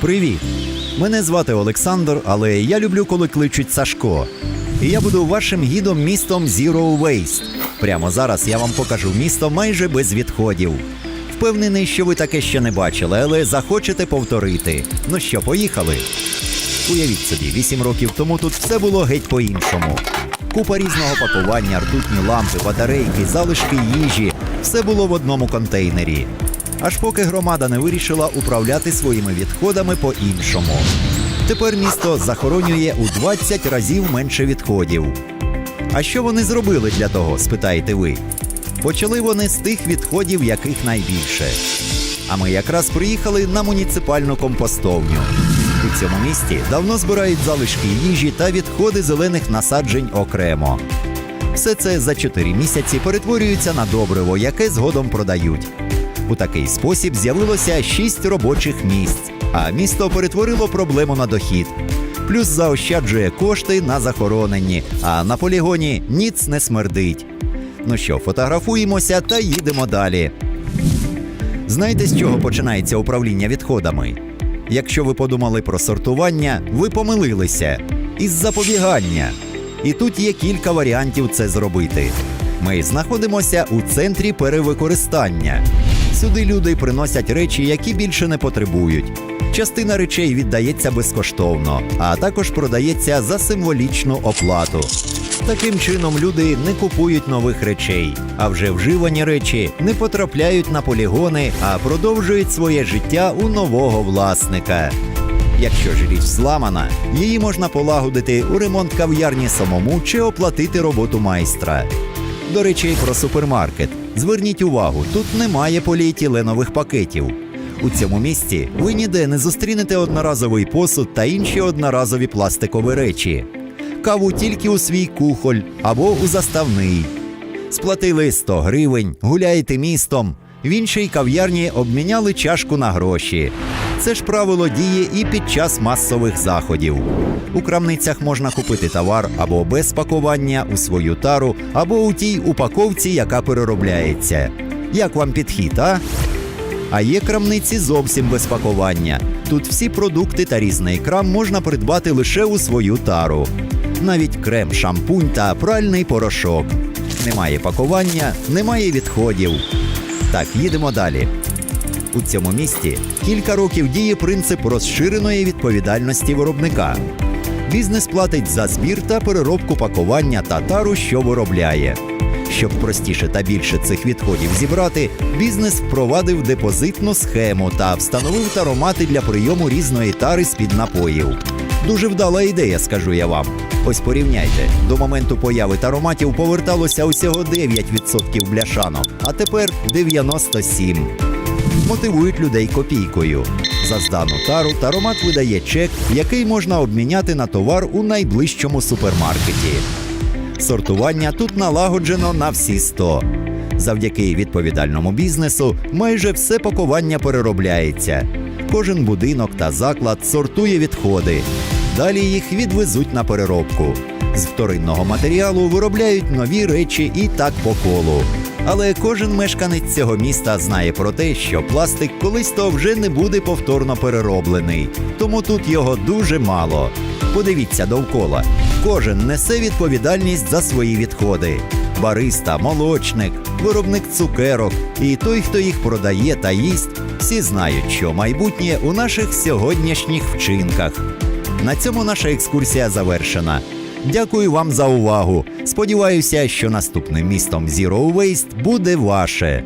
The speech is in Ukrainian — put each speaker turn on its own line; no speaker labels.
Привіт! Мене звати Олександр, але я люблю, коли кличуть Сашко. І я буду вашим гідом містом Zero Waste. Прямо зараз я вам покажу місто майже без відходів. Впевнений, що ви таке ще не бачили, але захочете повторити. Ну що, поїхали? Уявіть собі, 8 років тому тут все було геть по-іншому. Купа різного пакування, ртутні лампи, батарейки, залишки їжі все було в одному контейнері. Аж поки громада не вирішила управляти своїми відходами по-іншому. Тепер місто захоронює у 20 разів менше відходів. А що вони зробили для того, спитаєте ви? Почали вони з тих відходів, яких найбільше. А ми якраз приїхали на муніципальну компостовню. У цьому місті давно збирають залишки їжі та відходи зелених насаджень окремо. Все це за 4 місяці перетворюється на добриво, яке згодом продають. У такий спосіб з'явилося 6 робочих місць, а місто перетворило проблему на дохід. Плюс заощаджує кошти на захороненні, а на полігоні ніц не смердить. Ну що, фотографуємося та їдемо далі. Знаєте, з чого починається управління відходами? Якщо ви подумали про сортування, ви помилилися із запобігання. І тут є кілька варіантів це зробити. Ми знаходимося у центрі перевикористання. Сюди люди приносять речі, які більше не потребують. Частина речей віддається безкоштовно, а також продається за символічну оплату. Таким чином люди не купують нових речей, а вже вживані речі не потрапляють на полігони, а продовжують своє життя у нового власника. Якщо ж річ зламана, її можна полагодити у ремонт кав'ярні самому чи оплатити роботу майстра. До речі, про супермаркет. Зверніть увагу, тут немає поліетиленових пакетів. У цьому місці ви ніде не зустрінете одноразовий посуд та інші одноразові пластикові речі. Каву тільки у свій кухоль або у заставний. Сплатили 100 гривень, гуляєте містом. В іншій кав'ярні обміняли чашку на гроші. Це ж правило діє і під час масових заходів. У крамницях можна купити товар або без пакування у свою тару, або у тій упаковці, яка переробляється. Як вам підхід, а? А є крамниці зовсім без пакування. Тут всі продукти та різний крам можна придбати лише у свою тару. Навіть крем, шампунь та пральний порошок. Немає пакування, немає відходів. Так, їдемо далі. У цьому місті кілька років діє принцип розширеної відповідальності виробника. Бізнес платить за збір та переробку пакування та тару, що виробляє. Щоб простіше та більше цих відходів зібрати, бізнес впровадив депозитну схему та встановив таромати для прийому різної тари з-під напоїв. Дуже вдала ідея, скажу я вам. Ось порівняйте, до моменту появи тароматів поверталося усього 9% бляшанок, а тепер 97% мотивують людей копійкою. За здану тару таромат видає чек, який можна обміняти на товар у найближчому супермаркеті. Сортування тут налагоджено на всі 100. Завдяки відповідальному бізнесу майже все пакування переробляється. Кожен будинок та заклад сортує відходи. Далі їх відвезуть на переробку. З вторинного матеріалу виробляють нові речі і так по колу. Але кожен мешканець цього міста знає про те, що пластик колись то вже не буде повторно перероблений, тому тут його дуже мало. Подивіться довкола. Кожен несе відповідальність за свої відходи. Бариста, молочник, виробник цукерок і той, хто їх продає та їсть, всі знають, що майбутнє у наших сьогоднішніх вчинках. На цьому наша екскурсія завершена. Дякую вам за увагу. Сподіваюся, що наступним містом Zero Waste буде ваше.